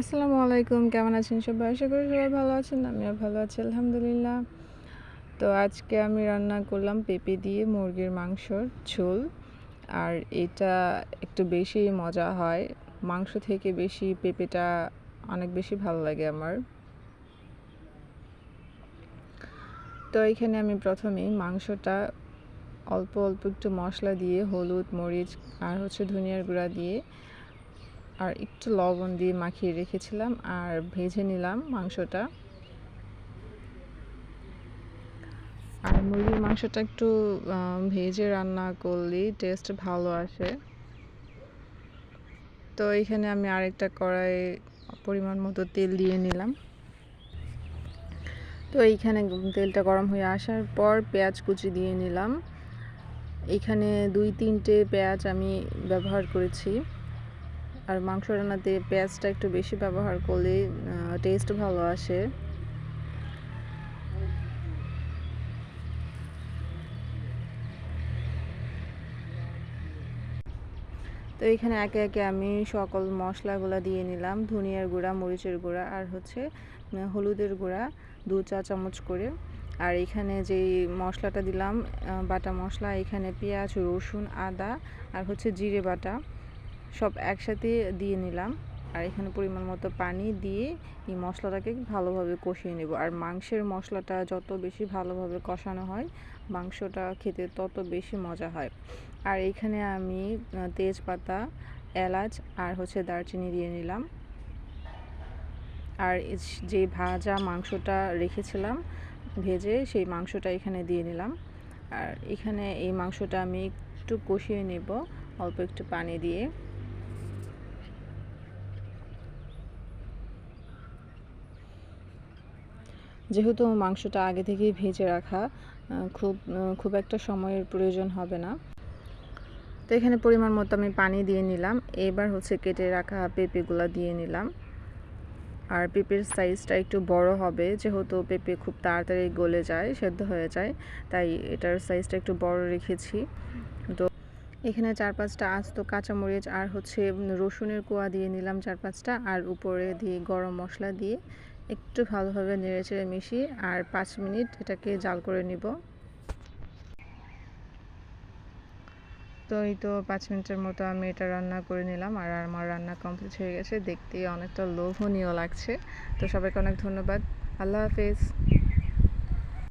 আসসালামু আলাইকুম, কেমন আছেন সবাই? আশা করি সবাই ভালো আছেন, আমিও ভালো আছি, আলহামদুলিল্লাহ। তো আজকে আমি রান্না করলাম পেঁপে দিয়ে মুরগির মাংসর ঝোল। আর এটা একটু বেশি মজা হয়। মাংস থেকে বেশি পেঁপেটা অনেক বেশি ভালো লাগে আমার। তো এখানে আমি প্রথমেই মাংসটা অল্প অল্প একটু মশলা দিয়ে, হলুদ, মরিচ, আর হচ্ছে ধনিয়ার গুঁড়া দিয়ে আর একটু লবণ দিয়ে মাখিয়ে রেখেছিলাম আর ভেজে নিলাম মাংসটা। আর মুরগির মাংসটা একটু ভেজে রান্না করলেই টেস্ট ভালো আসে। তো এখানে আমি আরেকটা কড়াই পরিমাণ মতো তেল দিয়ে নিলাম। তো এইখানে তেলটা গরম হয়ে আসার পর পেঁয়াজ কুচি দিয়ে নিলাম। এখানে দুই তিনটে পেঁয়াজ আমি ব্যবহার করেছি। আর মাংস রান্নাতে পেঁয়াজটা একটু বেশি ব্যবহার করলে টেস্ট ভালো আসে। তো এখানে একে একে আমি সকল মশলাগুলো দিয়ে নিলাম, ধনিয়ার গুঁড়া, মরিচের গুঁড়া আর হচ্ছে হলুদের গুঁড়া, দু চা চামচ করে। আর এখানে যেই মশলাটা দিলাম বাটা মশলা, এখানে পেঁয়াজ, রসুন, আদা আর হচ্ছে জিরে বাটা। সব একসাথে দিয়ে নিলাম। আর এখানে পরিমাণ মতো পানি দিয়ে এই মশলাটাকে ভালোভাবে কষিয়ে নেব। আর মাংসের মশলাটা যত বেশি ভালোভাবে কষানো হয়, মাংসটা খেতে তত বেশি মজা হয়। আর এখানে আমি তেজপাতা, এলাচ আর হচ্ছে দারচিনি দিয়ে নিলাম। আর যে ভাজা মাংসটা রেখেছিলাম ভেজে, সেই মাংসটা এখানে দিয়ে নিলাম। আর এখানে এই মাংসটা আমি একটু কষিয়ে নেব, অল্প একটু পানি দিয়ে। যেহেতু মাংসটা আগে থেকেই ভেজে রাখা খুব খুব একটা সময়ের প্রয়োজন হবে না। তো এখানে পরিমাণ মতো আমি পানি দিয়ে নিলাম। এবার হচ্ছে কেটে রাখা পেঁপেগুলো দিয়ে নিলাম। আর পেঁপের সাইজটা একটু বড় হবে, যেহেতু পেঁপে খুব তাড়াতাড়ি গলে যায়, সেদ্ধ হয়ে যায়, তাই এটার সাইজটা একটু বড় রেখেছি। তো এখানে চার পাঁচটা আস্ত কাঁচামরিচ আর হচ্ছে রসুনের কোয়া দিয়ে নিলাম চার পাঁচটা আর উপরে দিয়ে গরম মশলা দিয়ে একটু ভালোভাবে নেড়েচেড়ে মিশি মিশিয়ে আর পাঁচ মিনিট এটাকে জাল করে নিব। তো এই তো পাঁচ মিনিটের মতো আমি এটা রান্না করে নিলাম আর আমার রান্না কমপ্লিট হয়ে গেছে। দেখতে অনেকটা লোভনীয় লাগছে। তো সবাইকে অনেক ধন্যবাদ। আল্লাহ হাফেজ।